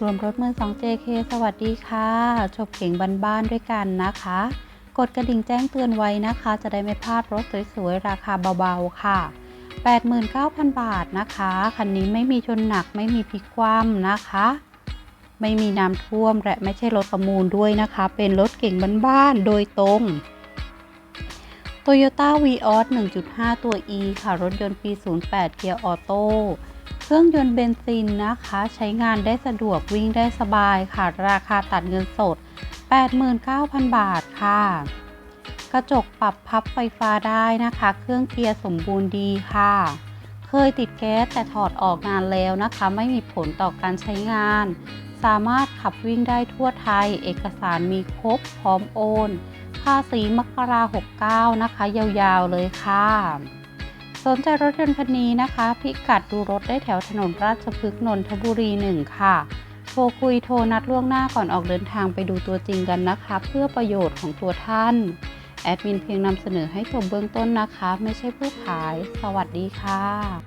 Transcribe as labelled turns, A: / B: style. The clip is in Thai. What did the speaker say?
A: รวมรถมือ 2 JK สวัสดีค่ะ ชมเก่งบ้านๆด้วยกันนะคะ กดกระดิ่งแจ้งเตือนไว้นะคะ จะได้ไม่พลาดรถสวยๆ ราคาเบาๆ ค่ะ 89,000 บาทนะคะ คันนี้ไม่มีชนหนักไม่มีพลิกคว่ำนะคะ ไม่มีน้ำท่วมและไม่ใช่รถประมูลด้วยนะคะ เป็นรถเก่งบ้านๆ โดยตรง Toyota Vios 1.5 ตัว E ค่ะ รถยนต์ปี 08 เกียร์ออโต้ เครื่องยนต์เบนซินนะคะ ใช้งานได้สะดวกวิ่งได้สบายค่ะ ราคาตัดเงินสด 89,000 บาทค่ะ กระจกปรับพับไฟฟ้าได้นะคะ เครื่องเกียร์สมบูรณ์ดีค่ะ เคยติดแก๊สแต่ถอดออกนานแล้วนะคะ ไม่มีผลต่อการใช้งาน สามารถขับวิ่งได้ทั่วไทย เอกสารมีครบพร้อมโอนภาษีมกรา69 นะคะ ยาวๆเลยค่ะ สนใจรถยนต์คันนี้นะคะ พิกัดดูรถได้แถวถนนราชพฤกษ์นนทบุรี 1 ค่ะ โทรคุยโทรนัดล่วงหน้าก่อนออกเดินทางไปดูตัวจริงกันนะคะ เพื่อประโยชน์ของตัวท่าน แอดมินเพียงนำเสนอให้ชมเบื้องต้นนะคะ ไม่ใช่ผู้ขาย สวัสดีค่ะ